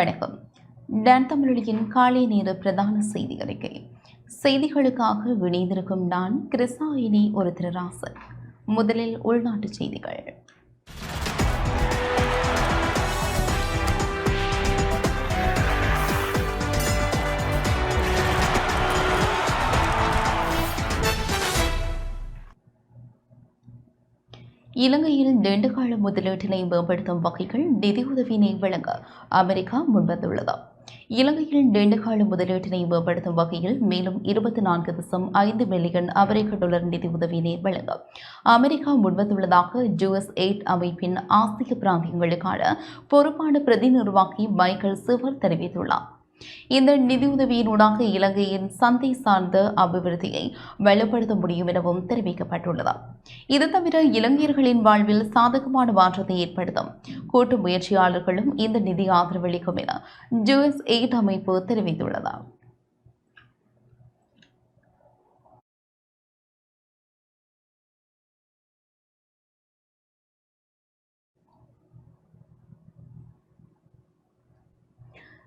வணக்கம். டன் தமிழொலியின் காலை நேர பிரதான செய்தி அறிக்கை செய்திகளுக்காக வினைந்திருக்கும் நான் கிருசாயினி ஒரு திருராசன் முதலில் உள்நாட்டுச் செய்திகள். இலங்கையில் நீண்டகால முதலீட்டினை மேம்படுத்தும் வகையில் நிதியுதவியினை வழங்க அமெரிக்கா முன்வந்துள்ளது. இலங்கையில் நீண்டகால முதலீட்டினை மேம்படுத்தும் வகையில் மேலும் இருபத்தி நான்கு தசம் ஐந்து மில்லியன் அமெரிக்க டாலர் நிதியுதவியினை வழங்க அமெரிக்கா முன்வந்துள்ளதாக ஜூஎஸ் எயிட் அமைப்பின் ஆசிய பிராந்தியங்களுக்கான பொறுப்பான பிரதி நிர்வாகி மைக்கேல் சிவர் தெரிவித்துள்ளார். இந்த நிதியுதவியினூடாக இலங்கையின் சந்தை சார்ந்த அபிவிருத்தியை வலுப்படுத்த முடியும் எனவும் தெரிவிக்கப்பட்டுள்ளது. இது தவிர இலங்கையர்களின் வாழ்வில் சாதகமான மாற்றத்தை ஏற்படுத்தும். கூட்டு முயற்சியாளர்களும் இந்த நிதி ஆதரவளிக்கும் என ஜூஎஸ் எய்ட் அமைப்பு தெரிவித்துள்ளது.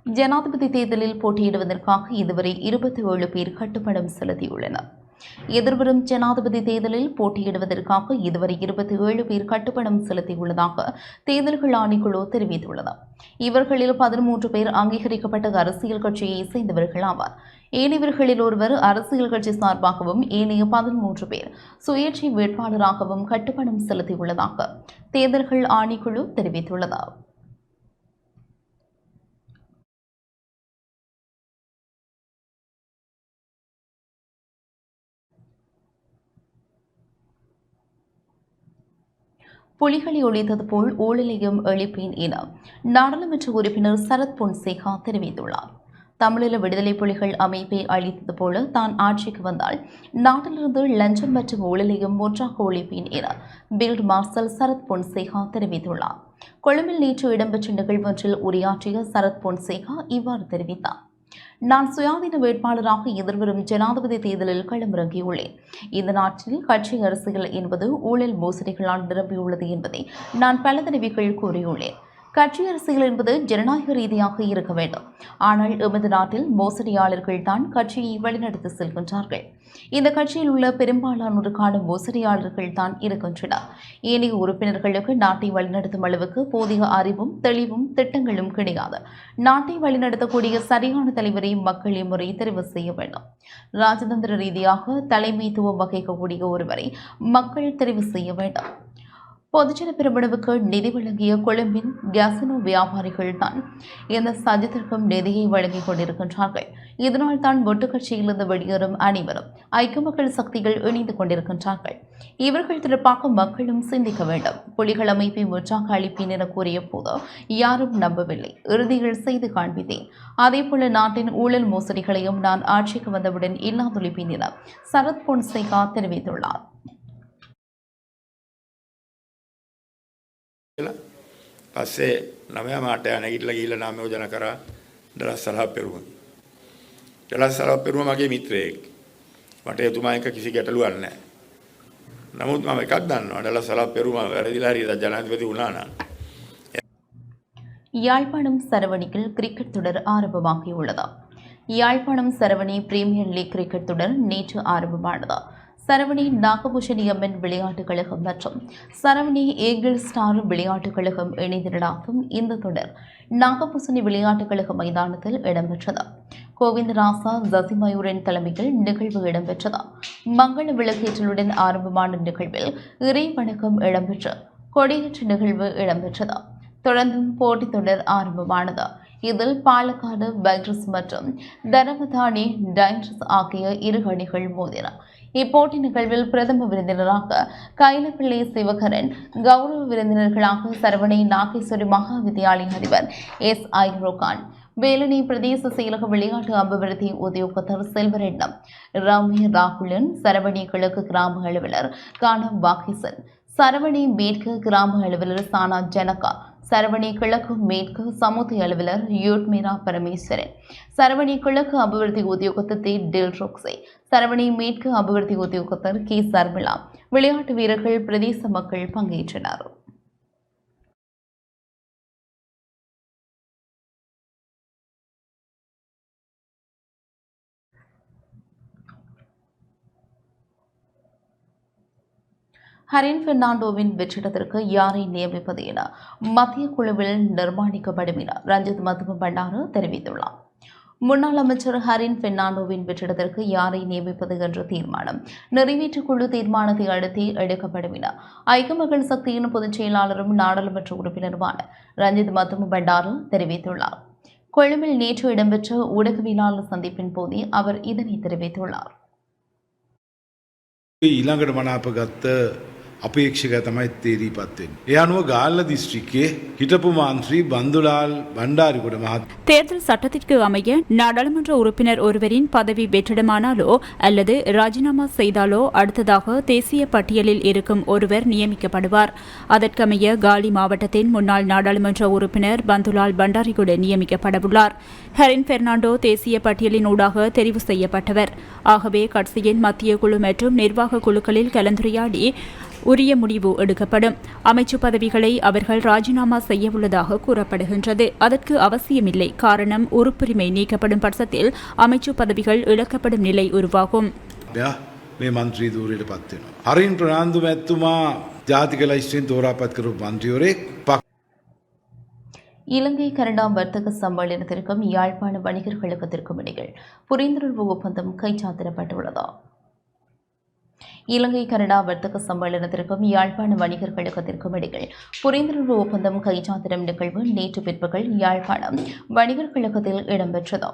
ஜனாதிபதி தேர்தலில் போட்டியிடுவதற்காக இதுவரை இருபத்தி ஏழு பேர் கட்டுப்படம் செலுத்தியுள்ளனர். எதிர்வரும் ஜனாதிபதி தேர்தலில் போட்டியிடுவதற்காக இதுவரை இருபத்தி ஏழு பேர் கட்டுப்பணம் செலுத்தியுள்ளதாக தேர்தல்கள் ஆணைக்குழு தெரிவித்துள்ளது. இவர்களில் பதிமூன்று பேர் அங்கீகரிக்கப்பட்ட அரசியல் கட்சியை சேர்ந்தவர்கள் ஆவார். ஏனையவர்களில் ஒருவர் அரசியல் கட்சி சார்பாகவும் ஏனைய பதிமூன்று பேர் சுயேட்சை வேட்பாளராகவும் கட்டுப்பணம் செலுத்தியுள்ளதாக தேர்தல்கள் ஆணைக்குழு தெரிவித்துள்ளது. புலிகளை ஒழித்தது போல் ஊழலையும் எழுப்பேன் என நாடாளுமன்ற உறுப்பினர் சரத் பொன்சேகா தெரிவித்துள்ளார். தமிழீழ விடுதலை புலிகள் அமைப்பை அழித்தது போல தான் ஆட்சிக்கு வந்தால் நாட்டிலிருந்து லஞ்சம் மற்றும் ஊழலையும் ஒன்றாக ஒழிப்பேன் என பீல்ட் மார்ஷல் சரத் பொன்சேகா தெரிவித்துள்ளார். கொழும்பில் நேற்று இடம்பெற்ற நிகழ்வொன்றில் உரையாற்றிய சரத் பொன்சேகா இவ்வாறு தெரிவித்தார். நான் சுயாதீன வேட்பாளராக எதிர்வரும் ஜனாதிபதி தேர்தலில் களமிறங்கியுள்ளேன். இந்த நாட்டில் கட்சி அரசியல் என்பது ஊழல் மோசடிகளால் நிரம்பியுள்ளது என்பதை நான் பல தடவைகள் கூறியுள்ளேன். கட்சி அரசியல் என்பது ஜனநாயக ரீதியாக இருக்க வேண்டும். ஆனால் எமது நாட்டில் மோசடியாளர்கள் தான் கட்சியை வழிநடத்தி செல்கின்றார்கள். இந்த கட்சியில் உள்ள பெரும்பாலானோருக்கான மோசடியாளர்கள் தான் இருக்கின்றனர் ஏனைய உறுப்பினர்களுக்கு நாட்டை வழிநடத்தும் அளவுக்கு போதிய அறிவும் தெளிவும் திட்டங்களும் கிடையாது. நாட்டை வழிநடத்தக்கூடிய சரியான தலைவரை மக்கள் இம்முறை தெரிவு செய்ய வேண்டும். ராஜதந்திர ரீதியாக தலைமைத்துவம் வகிக்கக்கூடிய ஒருவரை மக்கள் தெரிவு செய்ய வேண்டும். பொதுஜன பெருமளவுக்கு நிதி வழங்கிய கொழும்பின் கேசினோ வியாபாரிகள் தான் இந்த சஜித்திற்கும் நிதியை வழங்கிக் கொண்டிருக்கின்றார்கள். இதனால் தான் ஒட்டு கட்சியிலிருந்து வெளியேறும் அனைவரும் ஐக்கிய மக்கள் சக்திகள் இணைந்து கொண்டிருக்கின்றார்கள். இவர்கள் தொடர்பாக மக்களும் சிந்திக்க வேண்டும். புலிகள் அமைப்பை முற்றாக அளிப்பேன் என கூறிய போது யாரும் நம்பவில்லை. இறுதியில் செய்து காண்பித்தேன். அதேபோல நாட்டின் ஊழல் மோசடிகளையும் நான் ஆட்சிக்கு வந்தவுடன் இல்லாதொழிப்பேன் என சரத் பொன்சேகா தெரிவித்துள்ளார். කියලා පස්සේ නවයා මාට නැගිටලා ගිහිල්ලා නාම යෝජනා කරා දලස් සලහ පෙරුවා. දලස් සලහ පෙරුවා මගේ මිත්‍රයෙක්. මට එතුමා එක්ක කිසි ගැටලුවක් නැහැ. නමුත් මම එකක් දන්නවා දලස් සලහ පෙරුවා වැරදිලා හරි ජනාධිපති වුණා නම් யாழ்ப்பாணம் சரவணியில் கிரிக்கெட் தொடர் ஆரம்பமாகியுள்ளது Yazhpanam Saravani premier league cricket தொடர் நேற்று ஆரம்பமானது சரவணி நாகபூஷணி அம்மன் விளையாட்டுக் கழகம் மற்றும் சரவணி ஏகிள் ஸ்டார் விளையாட்டுக் கழகம் இணைந்து நடாத்தும் இந்த தொடர். நாகபூசணி விளையாட்டுக் கழக மைதானத்தில் இடம்பெற்றது. கோவிந்தராசா ஜசிமயூரின் தலைமையில் நிகழ்வு இடம்பெற்றது. மங்கள விளக்கேற்றலுடன் ஆரம்பமான நிகழ்வில் இறை வணக்கம் இடம்பெற்று கொடியேற்ற நிகழ்வு இடம்பெற்றது. தொடர்ந்தும் போட்டித் தொடர் ஆரம்பமானது. இதில் பாலக்காடு பைட்ரஸ் மற்றும் தரமதானி டைன்ரஸ் ஆகிய இரு அணிகள் மோதின. இப்போட்டி நிகழ்வில் பிரதம விருந்தினராக கைலப்பிள்ளை சிவகரன் கௌரவ விருந்தினர்களாக சரவணை நாகேஸ்வரி மகா வித்யாலய அதிபர் எஸ் ஐ ரோகான் பிரதேச செயலக விளையாட்டு அபிவிருத்தி உத்தியோகத்தர் செல்வரெட்னம் ரம்ய ராகுலன் சரவணி கிழக்கு கிராம அலுவலர் கானம் வாகிசன் சரவணி மேற்கு கிராம அலுவலர் சானா ஜனகா சரவணி கிழக்கு மேற்கு சமுதாய அலுவலர் யூட்மீரா பரமேஸ்வரன். சரவணி கிழக்கு அபிவிருத்தி உத்தியோகத்தை டில் ரோக்ஸே. சரவணி மேற்கு அபிவிருத்தி உத்தியோகத்தர் கே சர்மிளா. விளையாட்டு வீரர்கள் பிரதேச மக்கள் பங்கேற்றனர். ஹரின் பெர்னாண்டோவின் வெற்றிடத்திற்கு யாரை நியமிப்பது என மத்திய குழுவில் நிர்மாணிக்கப்படும் என ரஞ்சித் மதும பண்டாரு தெரிவித்துள்ளார் முன்னாள் அமைச்சர் ஹரின் பெர்னாண்டோவின் வெற்றிடத்திற்கு யாரை நியமிப்பது என்ற தீர்மானம் நிறைவேற்றுக் குழு தீர்மானத்தை அடுத்தே எடுக்கப்படும் என ஐக்கிய மக்கள் சக்தியின் பொதுச் செயலாளரும் நாடாளுமன்ற உறுப்பினருமான ரஞ்சித் மதும பண்டாரு தெரிவித்துள்ளார் கொழும்பில் நேற்று இடம்பெற்ற ஊடகவியலாளர் சந்திப்பின் போதே அவர் இதனை தெரிவித்துள்ளார் ඊළඟට මනාපගත්ත අපේක්ෂක තමයි තේරීපත්වෙන්. ඒ අනුව ගාල්ල දිස්ත්‍රික්කේ හිටපු මන්ත්‍රී බන්දුලාල් බණ්ඩාරිකොට මහත් தேர்தல் சட்டத்திற்கு அமைய நாடாளுமன்ற உறுப்பினர் ஒருவரின் பதவி வெற்றிடமானாலோ அல்லது ராஜினாமா செய்தாலோ அடுத்ததாக தேசிய பட்டியலில் இருக்கும் ஒருவர் நியமிக்கப்படுவார் அதற்கமைய காலி மாவட்டத்தின் முன்னாள் நாடாளுமன்ற உறுப்பினர் பந்துலால் பண்டாரிகுட நியமிக்கப்படவுள்ளார் ஹெரின் பெர்னாண்டோ தேசிய பட்டியலின் ஊடாக தெரிவு செய்யப்பட்டவர் ஆகவே கட்சியின் மத்திய குழு மற்றும் நிர்வாக குழுக்களில் கலந்துரையாடி உரிய முடிவு எடுக்கப்படும் அமைச்சு பதவிகளை அவர்கள் ராஜினாமா செய்ய உள்ளதாக கூறப்படுகின்றது அதற்கு அவசியமில்லை காரணம் உறுப்புரிமை நீக்கப்படும் பட்சத்தில் அமைச்சு பதவிகள் இழக்கப்படும் நிலை உருவாகும் ය මේ මන්ත්‍රී දූරයට පත්වෙනවා. හරින් ප්‍රනාාන්දු මැත්තුමා ජාතික ලයිස්ටෙන් තෝරාපත් කරු මන්ත්‍රියවරෙක් පක් இலங்கை கனடா வர்த்தக சம்மேளனத்திற்கும் யாழ்ப்பாண வணிகர் கழகத்திற்கும் இடையில் புரிந்துணர்வு ஒப்பந்தம் கைச்சாத்திடப்பட்டுள்ளது இலங்கை கனடா வர்த்தக சம்மேளனத்திற்கும் யாழ்ப்பாண வணிகர் கழகத்திற்கும் இடையில் புரிந்துணர்வு ஒப்பந்தம் கைச்சாத்திரம் நிகழ்வு நேற்று பிற்பகல் யாழ்ப்பாணம் வணிகர் கழகத்தில் இடம்பெற்றது.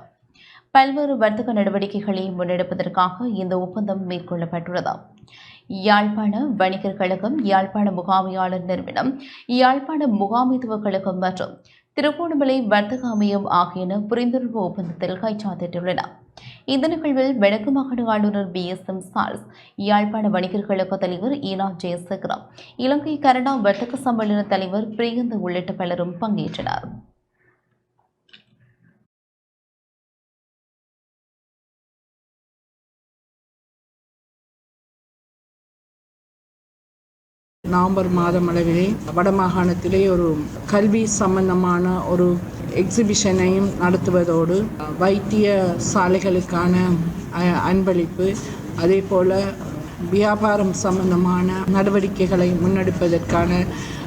பல்வேறு வர்த்தக நடவடிக்கைகளை முன்னெடுப்பதற்காக இந்த ஒப்பந்தம் மேற்கொள்ளப்பட்டுள்ளது. யாழ்ப்பாண வணிகர் கழகம் யாழ்ப்பாண முகாமையாளர் நிறுவனம் யாழ்ப்பாண முகாமைத்துவ கழகம் மற்றும் திருகோணமலை வர்த்தக அமையம் ஆகியன புரிந்துணர்வு ஒப்பந்தத்தில் கைச்சாத்திட்டுள்ளன. இந்த நிகழ்வில் வடக்கு மாகாண ஆளுநர் பி. எஸ். எம். சார்ஸ் யாழ்ப்பாண வணிகர் கழக தலைவர் ஈனா ஜெயசேகரம் இலங்கை கனடா வர்த்தக சம்மேளன தலைவர் பிரியந்த உள்ளிட்ட பலரும் பங்கேற்றனர். நவம்பர் மாதம் அளவிலே வடமாகாணத்திலே ஒரு கல்வி சம்பந்தமான ஒரு எக்ஸிபிஷனையும் நடத்துவதோடு வைத்திய சாலைகளுக்கான அன்பளிப்பு அதே போல் வியாபாரம் சம்பந்தமான நடவடிக்கைகளை முன்னெடுப்பதற்கான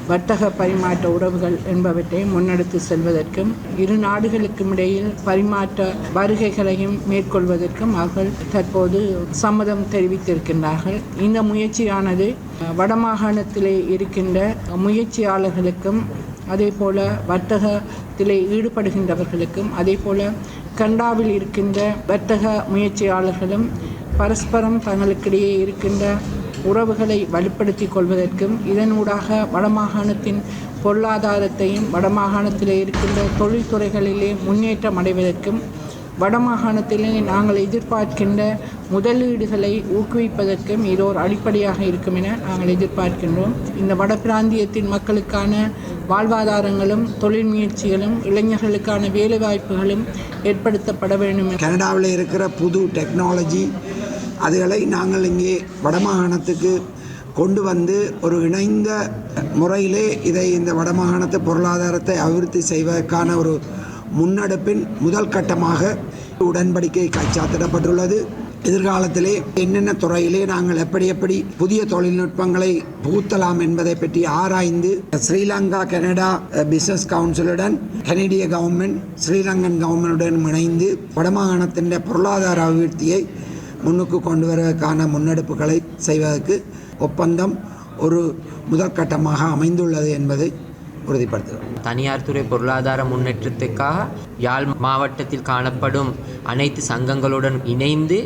வர்த்தக பரிமாற்ற உறவுகள் என்பவற்றை முன்னெடுத்து செல்வதற்கும் இரு நாடுகளுக்கும் இடையில் பரிமாற்ற வருகைகளையும் மேற்கொள்வதற்கும் அவர்கள் தற்போது சம்மதம் தெரிவித்திருக்கின்றார்கள். இந்த முயற்சியானது வடமாகாணத்திலே இருக்கின்ற முயற்சியாளர்களுக்கும் அதே போல வர்த்தகத்திலே ஈடுபடுகின்றவர்களுக்கும் அதே போல கண்டாவில் இருக்கின்ற வர்த்தக முயற்சியாளர்களும் பரஸ்பரம் தங்களுக்கிடையே இருக்கின்ற உறவுகளை வலுப்படுத்திக் கொள்வதற்கும் இதனூடாக வடமாகாணத்தின் பொருளாதாரத்தையும் வடமாகாணத்திலே இருக்கின்ற தொழில்துறைகளிலே முன்னேற்றம் அடைவதற்கும் வடமாகாணத்திலே நாங்கள் எதிர்பார்க்கின்ற முதலீடுகளை ஊக்குவிப்பதற்கும் இது ஒரு அடிப்படையாக இருக்கும் என நாங்கள் எதிர்பார்க்கின்றோம். இந்த வட பிராந்தியத்தின் மக்களுக்கான வாழ்வாதாரங்களும் தொழில் முயற்சிகளும் இளைஞர்களுக்கான வேலைவாய்ப்புகளும் ஏற்படுத்தப்பட வேண்டும். கனடாவில் இருக்கிற புது டெக்னாலஜி அதுகளை நாங்கள் இங்கே வடமாகாணத்துக்கு கொண்டு வந்து ஒரு இணைந்த முறையிலே இதை இந்த வடமாகாணத்து பொருளாதாரத்தை அபிவிருத்தி செய்வதற்கான ஒரு முன்னெடுப்பின் முதல் கட்டமாக உடன்படிக்கை கைச்சாத்திடப்பட்டுள்ளது எதிர்காலத்திலே என்னென்ன துறையிலே நாங்கள் எப்படி எப்படி புதிய தொழில்நுட்பங்களை புகுத்தலாம் என்பதை பற்றி ஆராய்ந்து ஸ்ரீலங்கா கனடா பிசினஸ் கவுன்சிலுடன் கனடிய கவர்மெண்ட் ஸ்ரீலங்கன் கவர்மெண்டுடன் இணைந்து வடமாகாணத்தின் பொருளாதார அபிவிருத்தியை முன்னுக்கு கொண்டு வருவதற்கான முன்னெடுப்புகளை செய்வதற்கு ஒப்பந்தம் ஒரு முதற்கட்டமாக அமைந்துள்ளது என்பதை உறுதிப்படுத்துகிறோம். தனியார் துறை பொருளாதார முன்னேற்றத்துக்காக யாழ் மாவட்டத்தில் காணப்படும் அனைத்து சங்கங்களுடன் இணைந்து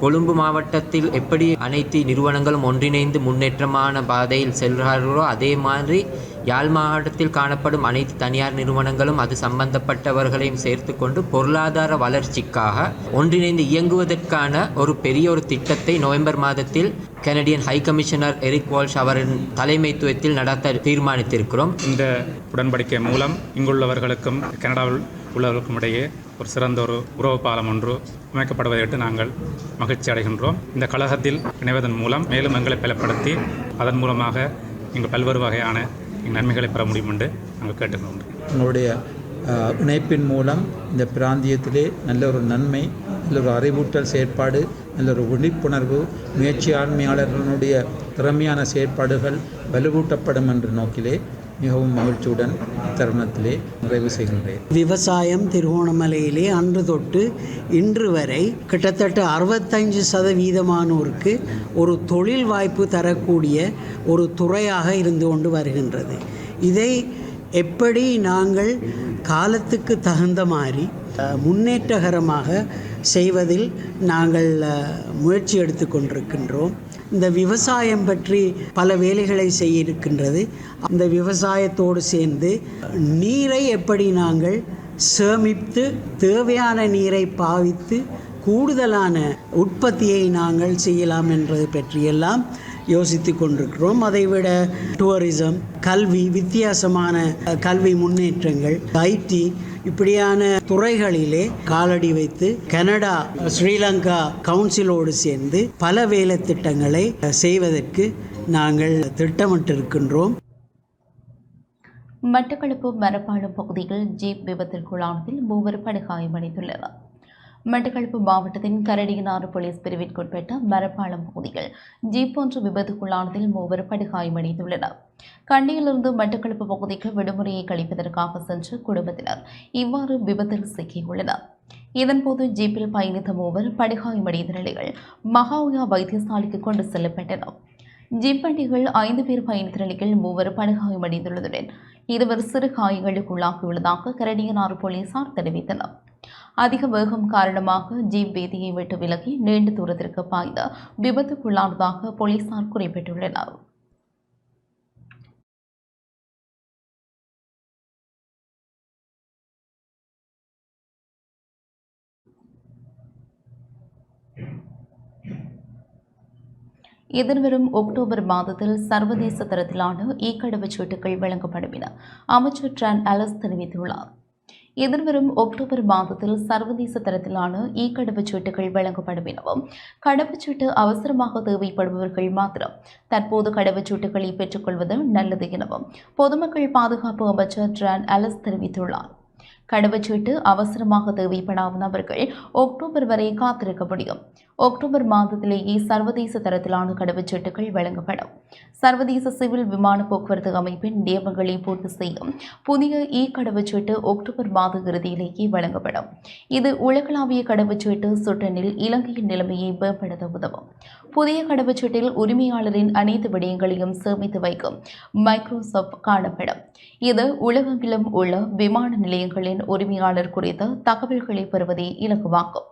கொழும்பு மாவட்டத்தில் எப்படி அனைத்து நிறுவனங்களும் ஒன்றிணைந்து முன்னேற்றமான பாதையில் செல்கிறார்களோ அதே மாதிரி யாழ் மாவட்டத்தில் காணப்படும் அனைத்து தனியார் நிறுவனங்களும் அது சம்பந்தப்பட்டவர்களையும் சேர்த்து கொண்டு பொருளாதார வளர்ச்சிக்காக ஒன்றிணைந்து இயங்குவதற்கான ஒரு பெரிய ஒரு திட்டத்தை நவம்பர் மாதத்தில் Canadian high commissioner Eric Walsh அவரின் தலைமைத்துவத்தில் நடத்த தீர்மானித்திருக்கிறோம். இந்த உடன்படிக்கை மூலம் இங்குள்ளவர்களுக்கும் கனடாவில் உள்ளவர்களுக்கும் இடையே ஒரு சிறந்த ஒரு உறவு பாலம் ஒன்று அமைக்கப்படுவதையிட்டு நாங்கள் மகிழ்ச்சி அடைகின்றோம். இந்த கழகத்தில் இணைவதன் மூலம் மேலும் எங்களை பலப்படுத்தி அதன் மூலமாக எங்கள் பல்வேறு வகையான நன்மைகளை பெற முடியும் என்று நாங்கள் கேட்டுக்கொண்டோம் உங்களுடைய இணைப்பின் மூலம் இந்த பிராந்தியத்திலே நல்ல ஒரு நன்மை நல்ல ஒரு அறிவூட்டல் செயற்பாடு நல்ல ஒரு விழிப்புணர்வு முயற்சி ஆண்மையாளர்களுடைய திறமையான செயற்பாடுகள் வலுவூட்டப்படும் என்ற நோக்கிலே மிகவும் மகிழ்ச்சியுடன் தருணத்திலே நிறைவு செய்கின்றேன். விவசாயம் திருகோணமலையிலே அன்று தொட்டு இன்று வரை கிட்டத்தட்ட அறுபத்தஞ்சு சதவீதமானோருக்கு ஒரு தொழில் வாய்ப்பு தரக்கூடிய ஒரு துறையாக இருந்து கொண்டு வருகின்றது. இதை எப்படி நாங்கள் காலத்துக்கு தகுந்த மாதிரி முன்னேற்றகரமாக செய்வதில் நாங்கள் முயற்சி எடுத்து கொண்டிருக்கின்றோம். இந்த விவசாயம் பற்றி பல வேலைகளை செய்ய இருக்கின்றது அந்த விவசாயத்தோடு சேர்ந்து நீரை எப்படி நாங்கள் சேமித்து தேவையான நீரை பாவித்து கூடுதலான உற்பத்தியை நாங்கள் செய்யலாம் என்பது பற்றியெல்லாம் யோசித்து கொண்டிருக்கிறோம். அதைவிட டூரிசம் கல்வி வித்தியாசமான கல்வி முன்னேற்றங்கள் ஐடி இப்படியான துறைகளிலே காலடி வைத்து கனடா ஸ்ரீலங்கா கவுன்சிலோடு சேர்ந்து பல வேலை திட்டங்களை செய்வதற்கு நாங்கள் திட்டமிட்டிருக்கின்றோம். மட்டக்களப்பு மரப்பாலம் பகுதியில் ஜீப் விபத்திற்குள்ளானதில் மூவர் படுகாயமடைந்துள்ளனர் மட்டக்களப்பு மாவட்டத்தின் கரடியனாறு போலீஸ் பிரிவிற்குட்பட்ட மரப்பாலம் பகுதியில் ஜீப் ஒன்று விபத்துக்குள்ளானதில் மூவர் படுகாயமடைந்துள்ளனர் கண்டியிலிருந்து மட்டக்களப்பு பகுதிக்கு விடுமுறையை கழிப்பதற்காக சென்ற குடும்பத்தினர் இவ்வாறு விபத்தில் சிக்கியுள்ளனர். இதன்போது ஜீப்பில் பயணித்த மூவர் படுகாயமடைந்த நிலையில் மகாவுயா வைத்தியசாலைக்கு கொண்டு செல்லப்பட்டனர். ஜீப் வண்டிகள் ஐந்து பேர் பயணித்த நிலையில் மூவர் படுகாயமடைந்துள்ளதுடன் இருவர் சிறு காயங்களுக்குள்ளாகியுள்ளதாக கரடியனாறு போலீசார் தெரிவித்தனர். அதிக வேகம் காரணமாக ஜீப் வேதியை விட்டு விலகி நீண்ட தூரத்திற்கு பாய்ந்த விபத்துக்குள்ளானதாக போலீசார் குறிப்பிட்டுள்ளனர். எதிர்வரும் அக்டோபர் மாதத்தில் சர்வதேச தரத்திலான இ கடவுச்சீட்டுகள் வழங்கப்படும் என அமைச்சர் ட்ரான் அலஸ் தெரிவித்துள்ளார். எதிர்வரும் அக்டோபர் மாதத்தில் சர்வதேச தரத்திலான இ கடவுச்சீட்டுகள் வழங்கப்படும் எனவும் கடவுச்சீட்டு அவசரமாக தேவைப்படுபவர்கள் மாத்திரம் தற்போது கடவுச்சீட்டுகளை பெற்றுக்கொள்வது நல்லது எனவும் பொதுமக்கள் பாதுகாப்பு அமைச்சர் ட்ரான் அலஸ் தெரிவித்துள்ளார். கடவுச்சீட்டு அவசரமாக தேவைப்படாத நபர்கள் அக்டோபர் வரை காத்திருக்க முடியும். அக்டோபர் மாதத்திலேயே சர்வதேச தரத்திலான கடவுச்சீட்டுகள் வழங்கப்படும். சர்வதேச சிவில் விமான போக்குவரத்து அமைப்பின் நியமங்களை பூர்த்தி செய்யும் புதிய இ கடவுச்சீட்டு அக்டோபர் மாத இறுதியிலேயே வழங்கப்படும். இது உலகளாவிய கடவுச்சீட்டு சுட்டனில் இலங்கையின் நிலைமையை மேம்படுத்த உதவும். புதிய கடவுச்சீட்டில் உரிமையாளரின் அனைத்து விடயங்களையும் சேமித்து வைக்கும் மைக்ரோசாஃப்ட் காணப்படும். இது உலகெங்கிலும் உள்ள விமான நிலையங்களின் உரிமையாளர் குறித்த தகவல்களை பெறுவதே இலகுவாக்கும்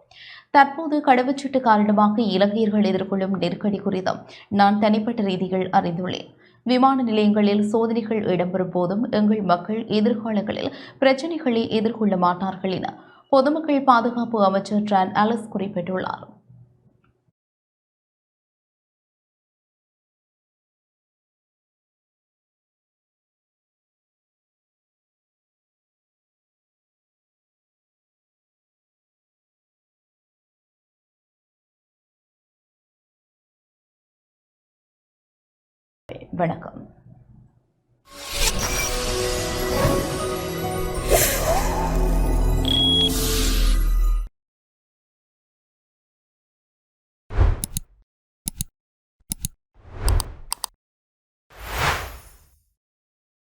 தற்போது கடவுச்சீட்டு காரணமாக இலங்கையர்கள் எதிர்கொள்ளும் நெருக்கடி குறித்தும் நான் தனிப்பட்ட ரீதியில் அறிந்துள்ளேன். விமான நிலையங்களில் சோதனைகள் இடம்பெறும் போதும் எங்கள் மக்கள் எதிர்காலங்களில் பிரச்சினைகளை எதிர்கொள்ள மாட்டார்கள் என பொதுமக்கள் பாதுகாப்பு அமைச்சர் டிரான் அலஸ் குறிப்பிட்டுள்ளார். வணக்கம்.